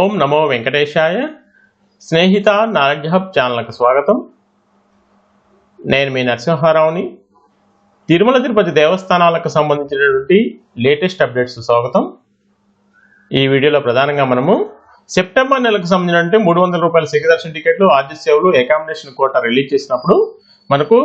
ఓం నమో వెంకటేశాయ. స్నేహిత నాలెడ్జ్ ఛానల్కు స్వాగతం. నేను మీ నరసింహారావుని. తిరుమల తిరుపతి దేవస్థానాలకు సంబంధించినటువంటి లేటెస్ట్ అప్డేట్స్ స్వాగతం. ఈ వీడియోలో ప్రధానంగా మనము సెప్టెంబర్ నెలకు సంబంధించినటువంటి మూడు వందల రూపాయల సిగదర్శన టికెట్లు ఆర్జిస్ సేవలు అకామిడేషన్ కోట రిలీజ్ చేసినప్పుడు మనకు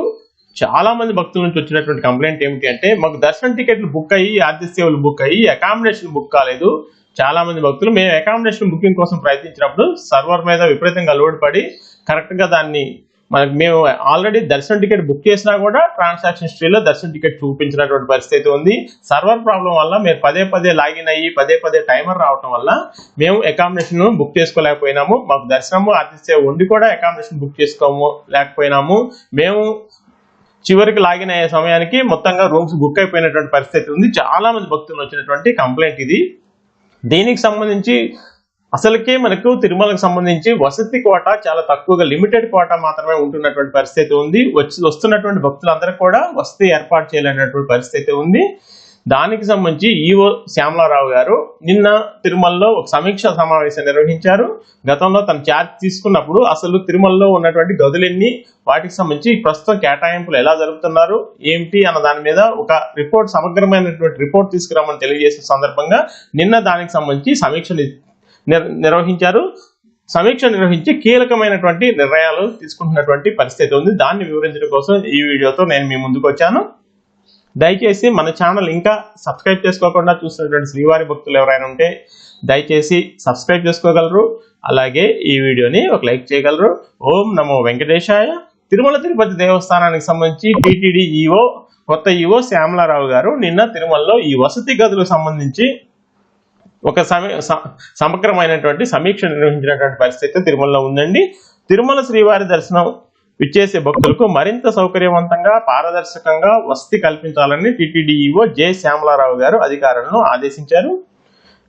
చాలా మంది భక్తుల నుంచి వచ్చినటువంటి కంప్లైంట్ ఏమిటి అంటే మాకు దర్శనం టికెట్లు బుక్ అయ్యి ఆర్జిస్ సేవలు బుక్ అయ్యి అకామిడేషన్ బుక్ కాలేదు. చాలా మంది భక్తులు మేము అకామిడేషన్ బుకింగ్ కోసం ప్రయత్నించినప్పుడు సర్వర్ మీద విపరీతంగా లోడ్ పడి కరెక్ట్గా దాన్ని మనకి మేము ఆల్రెడీ దర్శనం టికెట్ బుక్ చేసినా కూడా ట్రాన్సాక్షన్ హిస్టరీలో దర్శనం టికెట్ చూపించినటువంటి పరిస్థితి ఉంది. సర్వర్ ప్రాబ్లం వల్ల మీరు పదే పదే లాగిన్ అయ్యి పదే పదే టైమర్ రావటం వల్ల మేము అకామిడేషన్ బుక్ చేసుకోలేకపోయినాము. మాకు దర్శనము ఆర్టిస్తే ఉండి కూడా అకామిడేషన్ బుక్ చేసుకోము లేకపోయినాము. మేము చివరికి లాగిన్ అయ్యే సమయానికి మొత్తంగా రూమ్స్ బుక్ అయిపోయినటువంటి పరిస్థితి ఉంది. చాలా మంది భక్తులు వచ్చినటువంటి కంప్లైంట్ ఇది. దీనికి సంబంధించి? అసలుకే మనకు తిరుమలకు సంబంధించి వసతి కోట చాలా తక్కువగా లిమిటెడ్ కోట మాత్రమే ఉంటున్నటువంటి పరిస్థితి ఉంది. వచ్చి వస్తున్నటువంటి భక్తులందరూ కూడా వసతి ఏర్పాటు చేయాలనేటువంటి పరిస్థితి ఉంది. దానికి సంబంధించి ఈఓ శ్యామలారావు గారు నిన్న తిరుమలలో ఒక సమీక్ష సమావేశం నిర్వహించారు. గతంలో తన ఛార్జ్ తీసుకున్నప్పుడు అసలు తిరుమలలో ఉన్నటువంటి గదులెన్ని వాటికి సంబంధించి ప్రస్తుతం కేటాయింపులు ఎలా జరుపుతున్నారు ఏమిటి అన్న దాని మీద ఒక రిపోర్ట్ సమగ్రమైనటువంటి రిపోర్ట్ తీసుకురామని తెలియజేసిన సందర్భంగా నిన్న దానికి సంబంధించి సమీక్ష ని- నిర్వహించారు. సమీక్ష నిర్వహించి కీలకమైనటువంటి నిర్ణయాలు తీసుకుంటున్నటువంటి పరిస్థితి ఉంది. దాన్ని వివరించడం కోసం ఈ వీడియోతో నేను మీ ముందుకు వచ్చాను. దయచేసి మన ఛానల్ ఇంకా సబ్స్క్రైబ్ చేసుకోకుండా చూస్తున్నటువంటి శ్రీవారి భక్తులు ఎవరైనా ఉంటే దయచేసి సబ్స్క్రైబ్ చేసుకోగలరు. అలాగే ఈ వీడియోని ఒక లైక్ చేయగలరు. ఓం నమో వెంకటేశాయ. తిరుమల తిరుపతి దేవస్థానానికి సంబంధించి టీటీడీ ఈఓ కొత్త ఈఓ శ్యామలారావు గారు నిన్న తిరుమలలో ఈ వసతి గదులకు సంబంధించి ఒక స- సమగ్రమైనటువంటి సమీక్ష నిర్వహించినటువంటి పరిస్థితి తిరుమలలో ఉందండి. తిరుమల శ్రీవారి దర్శనం విచ్చేసే భక్తులకు మరింత సౌకర్యవంతంగా పారదర్శకంగా వసతి కల్పించాలని టీటీడీఈఓ జె. శ్యామలారావు గారు అధికారులను ఆదేశించారు.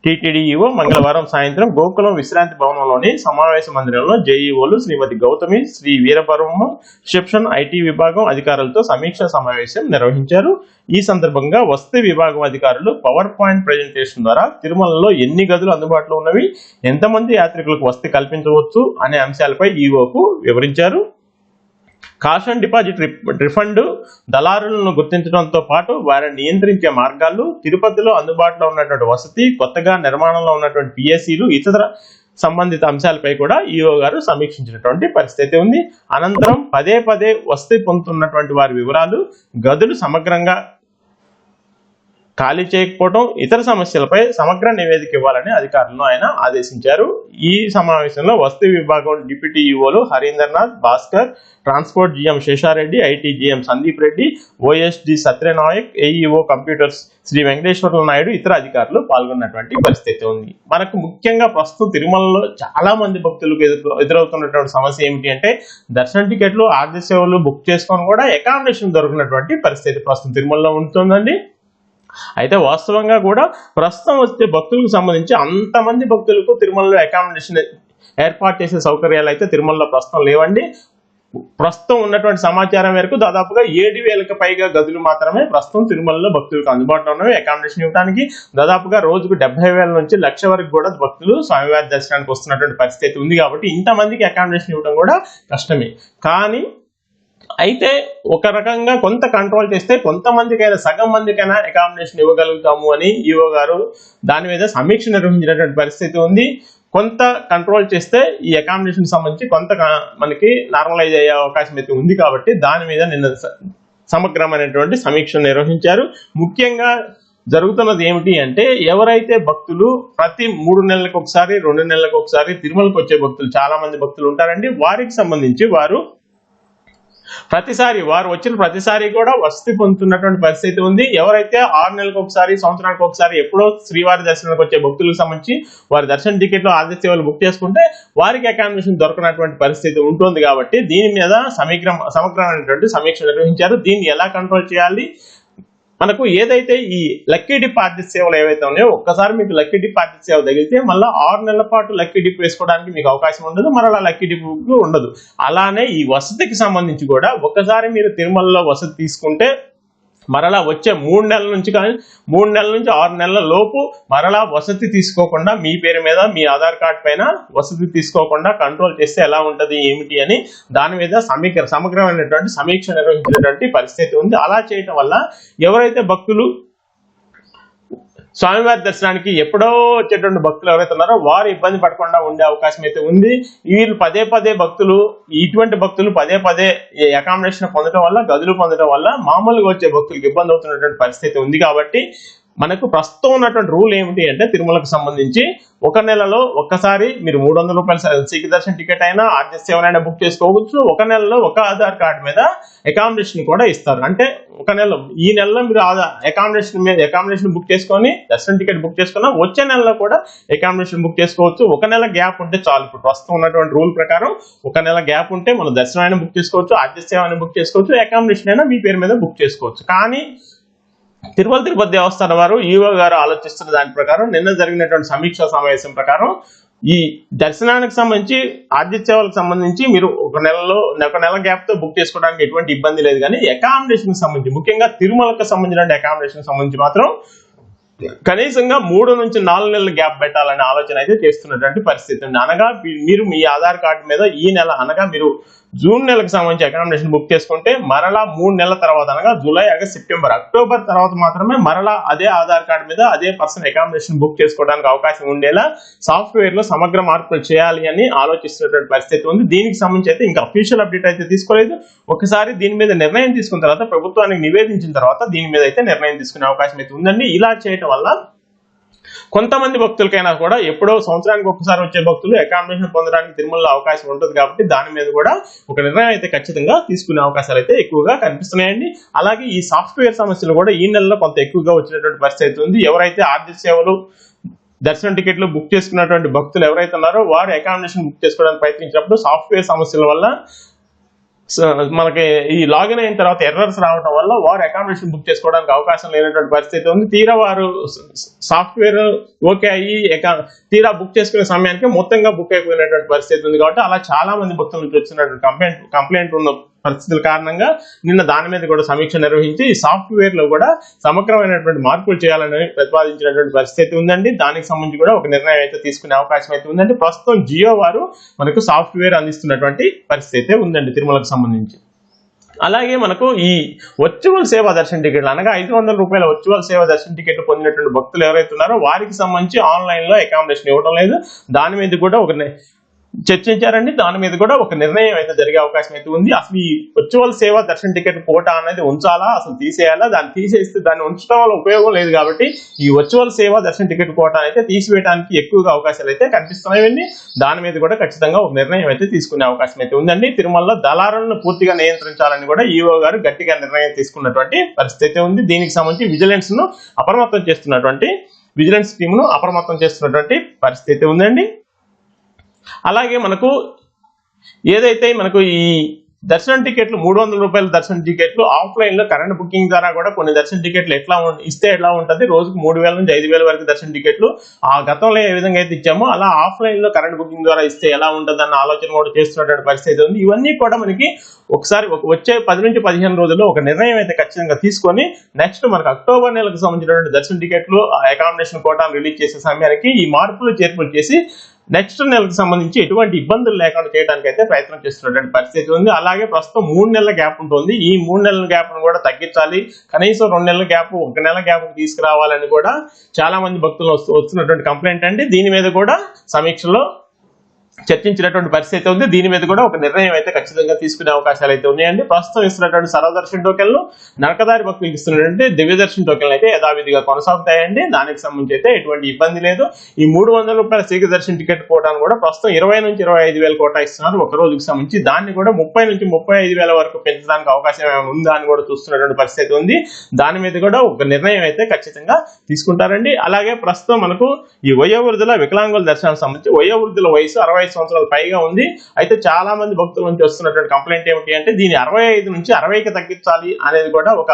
టీటీడీఈఓ మంగళవారం సాయంత్రం గోకులం విశ్రాంతి భవనంలోని సమావేశ మందిరంలో జేఈఓలు శ్రీమతి గౌతమి శ్రీ వీరపరమ రిసెప్షన్ ఐటీ విభాగం అధికారులతో సమీక్ష సమావేశం నిర్వహించారు. ఈ సందర్భంగా వసతి విభాగం అధికారులు పవర్ పాయింట్ ప్రజెంటేషన్ ద్వారా తిరుమలలో ఎన్ని గదులు అందుబాటులో ఉన్నవి ఎంతమంది యాత్రికులకు వసతి కల్పించవచ్చు అనే అంశాలపై ఈఓకు వివరించారు. కాష్ అండ్ డిపాజిట్ రిఫండ్ దళారులను గుర్తించడంతో పాటు వారిని నియంత్రించే మార్గాలు తిరుపతిలో అందుబాటులో ఉన్నటువంటి వసతి కొత్తగా నిర్మాణంలో ఉన్నటువంటి పిఎస్సీలు ఇతర సంబంధిత అంశాలపై కూడా ఈఓ గారు సమీక్షించినటువంటి పరిస్థితి ఉంది. అనంతరం పదే పదే వసతి పొందుతున్నటువంటి వారి వివరాలు గదులు సమగ్రంగా ఖాళీ చేయకపోవడం ఇతర సమస్యలపై సమగ్ర నివేదిక ఇవ్వాలని అధికారులను ఆయన ఆదేశించారు. ఈ సమావేశంలో వస్తు విభాగం deputy ఈఓలు Harindranath Bhaskar transport GM Sesha Reddy IT GM Sandeep Reddy OSD Satya Nayak AEO computers Shri Venkateswara Naidu ఇతర అధికారులు పాల్గొన్నటువంటి పరిస్థితి ఉంది. మనకు ముఖ్యంగా ప్రస్తుతం తిరుమలలో చాలా మంది భక్తులకు ఎదురు ఎదురవుతున్నటువంటి సమస్య ఏమిటి అంటే దర్శన టికెట్లు ఆర్థిక సేవలు బుక్ చేసుకొని కూడా అకామిడేషన్ దొరికినటువంటి పరిస్థితి ప్రస్తుతం తిరుమలలో ఉంటుందండి. అయితే వాస్తవంగా కూడా ప్రస్తుతం వచ్చే భక్తులకు సంబంధించి అంతమంది భక్తులకు తిరుమలలో అకామిడేషన్ ఏర్పాటు చేసే సౌకర్యాలు అయితే తిరుమలలో ప్రస్తుతం లేవండి. ప్రస్తుతం ఉన్నటువంటి సమాచారం మేరకు దాదాపుగా ఏడు వేలకు పైగా గదులు మాత్రమే ప్రస్తుతం తిరుమలలో భక్తులకు అందుబాటులో ఉన్నవి. అకామిడేషన్ ఇవ్వడానికి దాదాపుగా రోజుకు డెబ్బై వేల నుంచి లక్ష వరకు కూడా భక్తులు స్వామివారి దర్శనానికి వస్తున్నటువంటి పరిస్థితి ఉంది కాబట్టి ఇంతమందికి అకామిడేషన్ ఇవ్వడం కూడా కష్టమే. కానీ అయితే ఒక రకంగా కొంత కంట్రోల్ చేస్తే కొంతమందికైనా సగం మందికైనా అకామిడేషన్ ఇవ్వగలుగుతాము అని ఈఓ గారు దాని మీద సమీక్ష నిర్వహించినటువంటి పరిస్థితి ఉంది. కొంత కంట్రోల్ చేస్తే ఈ అకామిడేషన్ సంబంధించి కొంత మనకి నార్మలైజ్ అయ్యే అవకాశం అయితే ఉంది కాబట్టి దాని మీద నిన్న స- సమగ్రమైనటువంటి సమీక్ష నిర్వహించారు. ముఖ్యంగా జరుగుతున్నది ఏమిటి అంటే ఎవరైతే భక్తులు ప్రతి మూడు నెలలకు ఒకసారి రెండు నెలలకు ఒకసారి తిరుమలకు వచ్చే భక్తులు చాలా మంది భక్తులు ఉంటారండి. వారికి సంబంధించి వారు ప్రతిసారి వారు వచ్చిన ప్రతిసారి కూడా వసతి పొందుతున్నటువంటి పరిస్థితి ఉంది. ఎవరైతే ఆరు నెలలకు ఒకసారి సంవత్సరానికి ఒకసారి ఎప్పుడో శ్రీవారి దర్శనానికి వచ్చే భక్తులకు సంబంధించి వారి దర్శన టికెట్లు ఆదిత్య సేవలు బుక్ చేసుకుంటే వారికి అకామిడేషన్ దొరకనటువంటి పరిస్థితి ఉంటుంది కాబట్టి దీని మీద సమగ్ర సమగ్రమైనటువంటి సమీక్ష నిర్వహించారు. దీన్ని ఎలా కంట్రోల్ చేయాలి? మనకు ఏదైతే ఈ లక్కీ డిపాజిట్ సేవలు ఏవైతే ఉన్నాయో ఒక్కసారి మీకు లక్కీ డిపాజిట్ సేవ తగిలితే మళ్ళీ ఆరు నెలల పాటు లక్కీ డిప్ వేసుకోవడానికి మీకు అవకాశం ఉండదు మరలా లక్కీ డిప్ ఉండదు. అలానే ఈ వసతికి సంబంధించి కూడా ఒక్కసారి మీరు తిరుమలలో వసతి తీసుకుంటే మరలా వచ్చే మూడు నెలల నుంచి కానీ మూడు నెలల నుంచి ఆరు నెలల లోపు మరలా వసతి తీసుకోకుండా మీ పేరు మీద మీ ఆధార్ కార్డ్ పైన వసతి తీసుకోకుండా కంట్రోల్ చేస్తే ఎలా ఉంటుంది ఏమిటి అని దాని మీద సమీక్ష సమగ్రమైనటువంటి సమీక్ష నిర్వహించినటువంటి పరిస్థితి ఉంది. అలా చేయటం వల్ల ఎవరైతే భక్తులు స్వామివారి దర్శనానికి ఎప్పుడో వచ్చేటువంటి భక్తులు ఎవరైతే ఉన్నారో వారు ఇబ్బంది పడకుండా ఉండే అవకాశం అయితే ఉంది. వీళ్ళు పదే పదే భక్తులు ఇటువంటి భక్తులు పదే పదే అకామిడేషన్ పొందడం వల్ల గదులు పొందడం వల్ల మామూలుగా వచ్చే భక్తులకు ఇబ్బంది అవుతున్నటువంటి పరిస్థితి ఉంది కాబట్టి మనకు ప్రస్తుతం ఉన్నటువంటి రూల్ ఏమిటి అంటే తిరుమలకు సంబంధించి ఒక నెలలో ఒక్కసారి మీరు మూడు వందల రూపాయలు సీకి దర్శన్ టికెట్ అయినా ఆర్జెస్ ఎవరైనా బుక్ చేసుకోవచ్చు. ఒక నెలలో ఒక ఆధార్ కార్డ్ మీద అకామిడేషన్ కూడా ఇస్తారు. అంటే ఒక నెల ఈ నెలలో మీరు అకామిడేషన్ మీద అకామిడేషన్ బుక్ చేసుకొని దర్శనం టికెట్ బుక్ చేసుకున్నా వచ్చే నెలలో కూడా అకామిడేషన్ బుక్ చేసుకోవచ్చు. ఒక నెల గ్యాప్ ఉంటే చాలు. ఇప్పుడు ప్రస్తుతం ఉన్నటువంటి రూల్ ప్రకారం ఒక నెల గ్యాప్ ఉంటే మనం దర్శనం అయినా బుక్ చేసుకోవచ్చు ఆర్జెస్ అయినా బుక్ చేసుకోవచ్చు అకామిడేషన్ అయినా మీ పేరు మీద బుక్ చేసుకోవచ్చు. కానీ తిరుమల తిరుపతి దేవస్థానం వారు ఈవో గారు ఆలోచిస్తున్న దాని ప్రకారం నిన్న జరిగినటువంటి సమీక్షా సమావేశం ప్రకారం ఈ దర్శనానికి సంబంధించి ఆర్థిక సేవలకు సంబంధించి మీరు ఒక నెలలో ఒక నెల గ్యాప్తో బుక్ చేసుకోవడానికి ఎటువంటి ఇబ్బంది లేదు. కానీ అకామిడేషన్ సంబంధించి ముఖ్యంగా తిరుమలకు సంబంధించిన అకామిడేషన్ సంబంధించి మాత్రం కనీసంగా మూడు నుంచి నాలుగు నెలల గ్యాప్ పెట్టాలనే ఆలోచన అయితే చేస్తున్నటువంటి పరిస్థితి ఉంది. అనగా మీరు మీ ఆధార్ కార్డు మీద ఈ నెల అనగా మీరు జూన్ నెలకు సంబంధించి అకామిడేషన్ బుక్ చేసుకుంటే మరలా మూడు నెలల తర్వాత అనగా జూలై ఆగస్ట్ సెప్టెంబర్ అక్టోబర్ తర్వాత మాత్రమే మరలా అదే ఆధార్ కార్డు మీద అదే పర్సన్ అకామిడేషన్ బుక్ చేసుకోవడానికి అవకాశం ఉండేలా సాఫ్ట్వేర్లో సమగ్ర మార్పులు చేయాలి అని ఆలోచిస్తున్నటువంటి పరిస్థితి ఉంది. దీనికి సంబంధించి అయితే ఇంకా అఫీషియల్ అప్డేట్ అయితే తీసుకోలేదు. ఒకసారి దీని మీద నిర్ణయం తీసుకున్న తర్వాత ప్రభుత్వానికి నివేదించిన తర్వాత దీని మీద అయితే నిర్ణయం తీసుకునే అవకాశం అయితే ఉందండి. ఇలా చేయటం వల్ల కొంతమంది భక్తులకైనా కూడా ఎప్పుడో సంవత్సరానికి ఒక్కసారి వచ్చే భక్తులు అకామిడేషన్ పొందడానికి తిరుమలలో అవకాశం ఉంటుంది కాబట్టి దాని మీద కూడా ఒక నిర్ణయం అయితే ఖచ్చితంగా తీసుకునే అవకాశాలు అయితే ఎక్కువగా కనిపిస్తున్నాయండి. అలాగే ఈ సాఫ్ట్వేర్ సమస్యలు కూడా ఈ నెలలో కొంత ఎక్కువగా వచ్చినటువంటి పరిస్థితి ఉంది. ఎవరైతే ఆర్థిక సేవలు దర్శనం టికెట్లు బుక్ చేసుకున్నటువంటి భక్తులు ఎవరైతే ఉన్నారో వారు అకామిడేషన్ బుక్ చేసుకోవడానికి ప్రయత్నించినప్పుడు సాఫ్ట్వేర్ సమస్యల వల్ల మనకి ఈ లాగిన్ అయిన తర్వాత ఎర్రర్స్ రావడం వల్ల వారు అకామిడేషన్ బుక్ చేసుకోవడానికి అవకాశం లేనటువంటి పరిస్థితి ఉంది. తీరా వారు సాఫ్ట్వేర్ ఓకే అయ్యి తీరా బుక్ చేసుకునే సమయానికి మొత్తంగా బుక్ అయిపోయినటువంటి పరిస్థితి ఉంది కాబట్టి అలా చాలా మంది భక్తుల నుంచి వచ్చినటువంటి కంప్లైంట్ కంప్లైంట్ ఉన్న పరిస్థితుల కారణంగా నిన్న దాని మీద కూడా సమీక్ష నిర్వహించి సాఫ్ట్వేర్లో కూడా సమగ్రమైనటువంటి మార్పులు చేయాలని ప్రతిపాదించినటువంటి పరిస్థితి ఉందండి. దానికి సంబంధించి కూడా ఒక నిర్ణయం అయితే తీసుకునే అవకాశం అయితే ఉందండి. ప్రస్తుతం జియో వారు మనకు సాఫ్ట్వేర్ అందిస్తున్నటువంటి పరిస్థితి అయితే ఉందండి తిరుమలకు సంబంధించి. అలాగే మనకు ఈ వర్చువల్ సేవా దర్శన టికెట్లు అనగా ఐదు వందల రూపాయల వర్చువల్ సేవా దర్శన టికెట్ పొందినటువంటి భక్తులు ఎవరైతే ఉన్నారో వారికి సంబంధించి ఆన్లైన్లో అకామిడేషన్ ఇవ్వడం లేదు. దాని మీద కూడా ఒక చర్చించారండి. దాని మీద కూడా ఒక నిర్ణయం అయితే జరిగే అవకాశం అయితే ఉంది. అసలు ఈ వర్చువల్ సేవ దర్శన టికెట్ కోటా అనేది ఉంచాలా? అసలు తీసేయాలా? దాన్ని తీసేస్తే దాన్ని ఉంచడం వల్ల ఉపయోగం లేదు కాబట్టి ఈ వర్చువల్ సేవ దర్శన టికెట్ కోటా అయితే తీసివేయడానికి ఎక్కువగా అవకాశాలు అయితే కనిపిస్తున్నాయండి. దాని మీద కూడా ఖచ్చితంగా ఒక నిర్ణయం అయితే తీసుకునే అవకాశం అయితే ఉందండి. తిరుమలలో దళారులను పూర్తిగా నియంత్రించాలని కూడా ఈఓ గారు గట్టిగా నిర్ణయం తీసుకున్నటువంటి పరిస్థితి ఉంది. దీనికి సంబంధించి విజిలెన్స్ను అప్రమత్తం చేస్తున్నటువంటి విజిలెన్స్ టీమ్ను అప్రమత్తం చేస్తున్నటువంటి పరిస్థితి ఉందండి. అలాగే మనకు ఏదైతే మనకు ఈ దర్శనం టికెట్లు మూడు వందల రూపాయల దర్శనం టికెట్లు ఆఫ్లైన్లో కరెంట్ బుకింగ్ ద్వారా కూడా కొన్ని దర్శన టికెట్లు ఎట్లా ఇస్తే ఎట్లా ఉంటుంది? రోజుకు మూడు వేల నుంచి ఐదు వేల వరకు దర్శన టికెట్లు ఆ గతంలో ఏ విధంగా అయితే ఇచ్చామో అలా ఆఫ్లైన్లో కరెంట్ బుకింగ్ ద్వారా ఇస్తే ఎలా ఉంటుంది అన్న ఆలోచన కూడా చేస్తున్నటువంటి పరిస్థితి ఉంది. ఇవన్నీ కూడా మనకి ఒకసారి ఒక వచ్చే పది నుంచి పదిహేను రోజుల్లో ఒక నిర్ణయం అయితే ఖచ్చితంగా తీసుకొని నెక్స్ట్ మనకు అక్టోబర్ నెలకు సంబంధించినటువంటి దర్శన టికెట్లు అకామిడేషన్ కోటాను రిలీజ్ చేసే సమయానికి ఈ మార్పులు చేర్పులు చేసి నెక్స్ట్ నెలకు సంబంధించి ఎటువంటి ఇబ్బందులు లేకుండా చేయడానికి అయితే ప్రయత్నం చేస్తున్నటువంటి పరిస్థితి ఉంది. అలాగే ప్రస్తుతం మూడు నెలల గ్యాప్ ఉంటుంది. ఈ మూడు నెలల గ్యాప్ను కూడా తగ్గించాలి. కనీసం రెండు నెలల గ్యాప్ ఒక నెల గ్యాప్ తీసుకురావాలని కూడా చాలా మంది భక్తులు వస్తున్నటువంటి కంప్లైంట్ అండి. దీని మీద కూడా సమీక్షలో చర్చించినటువంటి పరిస్థితి అయితే ఉంది. దీని మీద కూడా ఒక నిర్ణయం అయితే ఖచ్చితంగా తీసుకునే అవకాశాలు అయితే ఉన్నాయండి. ప్రస్తుతం ఇస్తున్నటువంటి సర్వదర్శన్ టోకెన్లు నరకదారి భక్తులకు ఇస్తున్నటువంటి దివ్యదర్శన్ టోకెన్లు అయితే యథావిధిగా కొనసాగుతాయండి. దానికి సంబంధించి అయితే ఎటువంటి ఇబ్బంది లేదు. ఈ మూడు వందల రూపాయల శీఘ్ర దర్శన్ టికెట్ కోటాను కూడా ప్రస్తుతం ఇరవై నుంచి ఇరవై ఐదు వేల కోటా ఇస్తున్నారు. ఒక రోజుకి సంబంధించి దాన్ని కూడా ముప్పై నుంచి ముప్పై ఐదు వేల వరకు పెంచడానికి అవకాశం ఉందా అని కూడా చూస్తున్నటువంటి పరిస్థితి ఉంది. దాని మీద కూడా ఒక నిర్ణయం అయితే ఖచ్చితంగా తీసుకుంటారండి. అలాగే ప్రస్తుతం మనకు ఈ వయోవృద్ధుల వికలాంగుల దర్శనానికి సంబంధించి వయోవృద్ధుల వయసు అరవై సంవత్సరాల పైగా ఉంది. అయితే చాలా మంది భక్తుల నుంచి వస్తున్నటువంటి కంప్లైంట్ ఏమిటి అంటే దీని అరవై ఐదు నుంచి అరవైకి తగ్గించాలి అనేది కూడా ఒక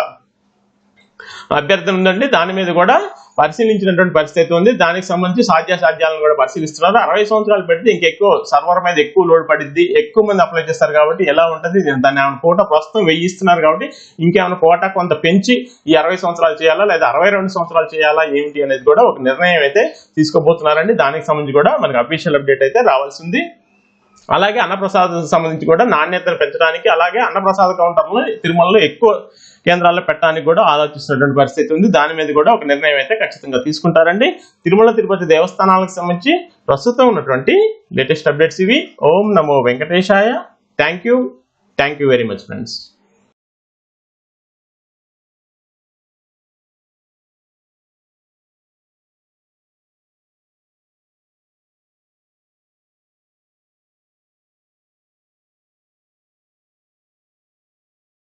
అభ్యర్థన ఉందండి. దాని మీద కూడా పరిశీలించినటువంటి పరిస్థితి ఉంది. దానికి సంబంధించి సాధ్యాసాధ్యాలను కూడా పరిశీలిస్తున్నారు. అరవై సంవత్సరాలు పెడితే ఇంకెక్కువ సర్వర్ మీద ఎక్కువ లోడ్ పడిద్ది ఎక్కువ మంది అప్లై చేస్తారు కాబట్టి ఎలా ఉంటుంది? దాన్ని ఏమైనా కోట ప్రస్తుతం వెయ్యిస్తున్నారు కాబట్టి ఇంకేమైనా కోట కొంత పెంచి ఈ అరవై సంవత్సరాలు చేయాలా లేదా అరవై రెండు సంవత్సరాలు చేయాలా ఏమిటి అనేది కూడా ఒక నిర్ణయం అయితే తీసుకోబోతున్నారండి. దానికి సంబంధించి కూడా మనకి అఫీషియల్ అప్డేట్ అయితే రావాల్సింది. అలాగే అన్నప్రసాదం సంబంధించి కూడా నాణ్యతను పెంచడానికి అలాగే అన్నప్రసాద కౌంటర్లు తిరుమలలో ఎక్కువ కేంద్రాల్లో పెట్టడానికి కూడా ఆలోచిస్తున్నటువంటి పరిస్థితి ఉంది. దాని మీద కూడా ఒక నిర్ణయం అయితే ఖచ్చితంగా తీసుకుంటారండి. తిరుమల తిరుపతి దేవస్థానాలకు సంబంధించి ప్రస్తుతం ఉన్నటువంటి లేటెస్ట్ అప్డేట్స్ ఇవి. ఓం నమో వెంకటేశాయ. Thank you thank you very much friends